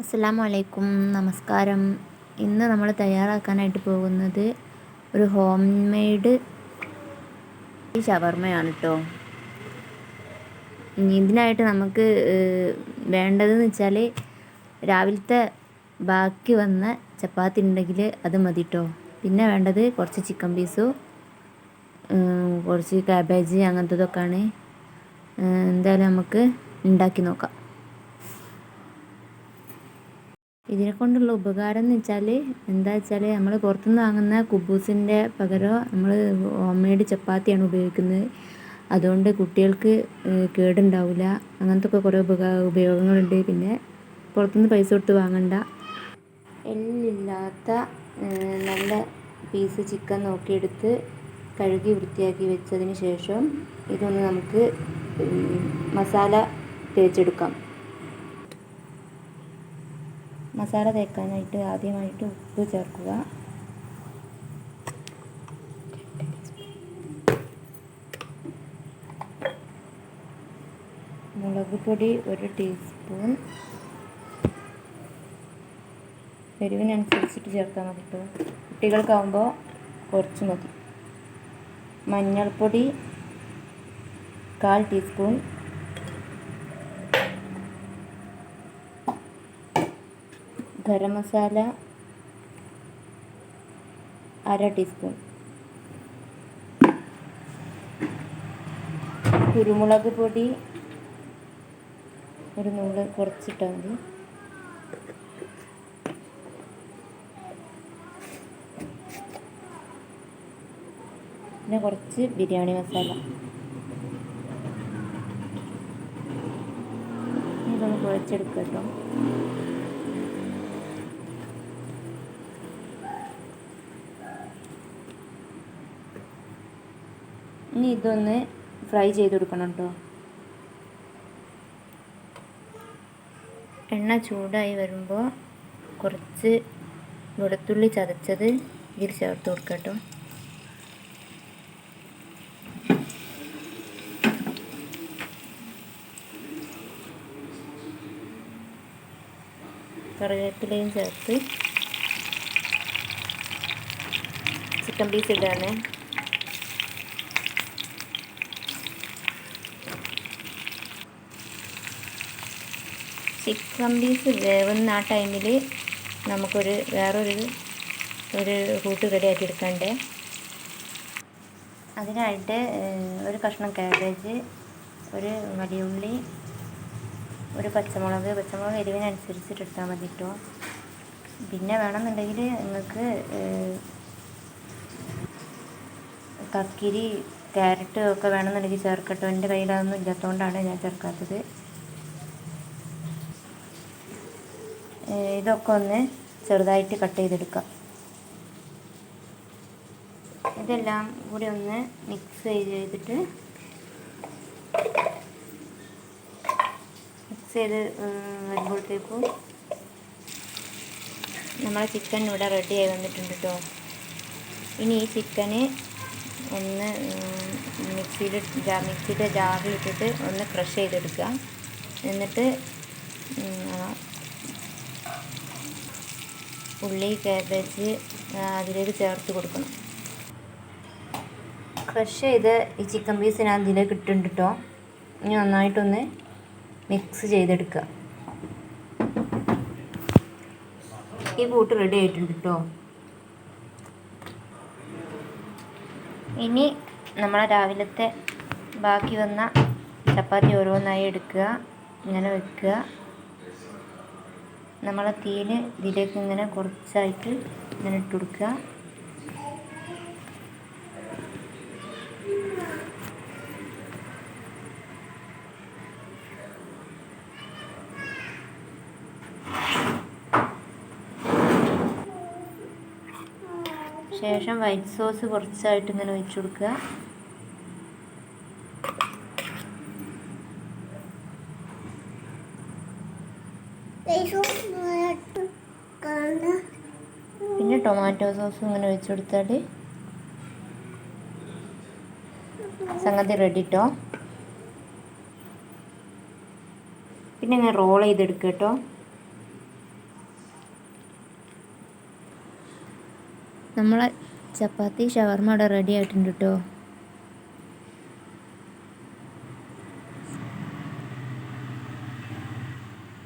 അസ്സാം വലൈക്കും നമസ്കാരം. ഇന്ന് നമ്മൾ തയ്യാറാക്കാനായിട്ട് പോകുന്നത് ഒരു ഹോം മെയ്ഡ് ഷവർമ്മയാണ് കേട്ടോ ഇതിനായിട്ട് നമുക്ക് വേണ്ടതെന്ന് വെച്ചാൽ രാവിലത്തെ ബാക്കി വന്ന ചപ്പാത്തി ഉണ്ടെങ്കിൽ അത് മതി കേട്ടോ പിന്നെ വേണ്ടത് കുറച്ച് ചിക്കൻ പീസും കുറച്ച് കാബേജ് അങ്ങനത്തതൊക്കെയാണ്. എന്തായാലും നമുക്ക് ഉണ്ടാക്കി നോക്കാം. ഇതിനെ കൊണ്ടുള്ള ഉപകാരം എന്ന് വെച്ചാൽ എന്താ വെച്ചാൽ നമ്മൾ പുറത്തുനിന്ന് വാങ്ങുന്ന കുബൂസിന്റെ പകരം നമ്മൾ ഹോം മെയ്ഡ് ചപ്പാത്തിയാണ് ഉപയോഗിക്കുന്നത്. അതുകൊണ്ട് കുട്ടികൾക്ക് കേടുണ്ടാവില്ല അങ്ങനത്തെ ഒക്കെ കുറേ ഉപകാ ഉപയോഗങ്ങളുണ്ട്. പിന്നെ പുറത്തുനിന്ന് പൈസ കൊടുത്ത് വാങ്ങണ്ട. എല്ലില്ലാത്ത നല്ല പീസ് ചിക്കൻ നോക്കിയെടുത്ത് കഴുകി വൃത്തിയാക്കി വെച്ചതിന് ശേഷം ഇതൊന്ന് നമുക്ക് മസാല തേച്ചെടുക്കാം. മസാല തേക്കാനായിട്ട് ആദ്യമായിട്ട് ഉപ്പ് ചേർക്കുക. മുളക് പൊടി ഒരു ടീസ്പൂൺ എരിവിനനുസരിച്ചിട്ട് ചേർക്കാൻ മതി കേട്ടോ കുട്ടികൾക്കാവുമ്പോൾ കുറച്ച് മതി. മഞ്ഞൾപ്പൊടി കാൽ ടീസ്പൂൺ ഗരം മസാല അര ടീസ്പൂൺ. കുരുമുളക് പൊടി ഒരു നൂൽ കുറച്ചിട്ടാൽ മതി. പിന്നെ കുറച്ച് ബിരിയാണി മസാല. ഇതൊന്ന് കുഴച്ചെടുക്കാം കേട്ടോ. ഇനി ഇതൊന്ന് ഫ്രൈ ചെയ്ത് കൊടുക്കണം കേട്ടോ എണ്ണ ചൂടായി വരുമ്പോൾ കുറച്ച് വെളുത്തുള്ളി ചതച്ചത് ഇതിൽ ചേർത്ത് കൊടുക്കാം കേട്ടോ കറിവേപ്പിലയും ചേർത്ത് ചിക്കൻ പീസ് ഇടാണ്. ചിക്കൻ പീസ് വേവുന്ന ആ ടൈമിൽ നമുക്കൊരു വേറൊരു ഒരു കൂട്ട് റെഡിയാക്കി എടുക്കണ്ടേ. അതിനായിട്ട് ഒരു കഷ്ണം കാബേജ് ഒരു വലിയുള്ളി ഒരു പച്ചമുളക് പച്ചമുളക് എരിവിനനുസരിച്ചിട്ട് എടുത്താൽ മതി കേട്ടോ പിന്നെ വേണമെന്നുണ്ടെങ്കിൽ നിങ്ങൾക്ക് കക്കിരി ക്യാരറ്റ് ഒക്കെ വേണമെന്നുണ്ടെങ്കിൽ ചേർക്കട്ടോ. എന്റെ കയ്യിൽ ഇല്ലാത്തതുകൊണ്ടാണ് ഞാൻ ചേർക്കാത്തത്. ഇതൊക്കെ ഒന്ന് ചെറുതായിട്ട് കട്ട് ചെയ്തെടുക്കാം. ഇതെല്ലാം കൂടി ഒന്ന് മിക്സ് ചെയ്തിട്ട് മിക്സ് ചെയ്ത് വരുമ്പോഴത്തേക്കും നമ്മളെ ചിക്കൻ ഇവിടെ റെഡി ആയി വന്നിട്ടുണ്ട് കേട്ടോ ഇനി ഈ ചിക്കന് ഒന്ന് മിക്സിയിൽ മിക്സിയുടെ ജാറിലിട്ടിട്ട് ഒന്ന് ക്രഷ് ചെയ്തെടുക്കുക എന്നിട്ട് ഉള്ളി കാബേജ് അതിലേക്ക് ചേർത്ത് കൊടുക്കണം. ക്രഷ് ചെയ്ത് ഈ ചിക്കൻ പീസ് ഞാൻ ഇതിലേക്ക് ഇട്ടിട്ടുണ്ട് കേട്ടോ ഇനി നന്നായിട്ടൊന്ന് മിക്സ് ചെയ്തെടുക്കുക. ഈ കൂട്ട് റെഡി ആയിട്ടുണ്ട് കേട്ടോ ഇനി നമ്മളെ രാവിലത്തെ ബാക്കി വന്ന ചപ്പാത്തി ഓരോന്നായി എടുക്കുക. ഇങ്ങനെ വെക്കുക. നമ്മളെ തീയിൽ ഇതിലേക്ക് ഇങ്ങനെ കുറച്ചായിട്ട് ഇങ്ങനെ ഇട്ട് കൊടുക്കുക. ശേഷം വൈറ്റ് സോസ് കുറച്ചായിട്ട് ഇങ്ങനെ ഒഴിച്ചു കൊടുക്കുക. പിന്നെ ടൊമാറ്റോ സോസ് ഇങ്ങനെ ഒഴിച്ചു കൊടുത്താൽ സംഗതി റെഡി കേട്ടോ പിന്നെ ഇങ്ങനെ റോൾ ചെയ്തെടുക്കുക കേട്ടോ നമ്മളെ ചപ്പാത്തി ഷവർമ്മ അവിടെ റെഡി ആയിട്ടുണ്ട് കേട്ടോ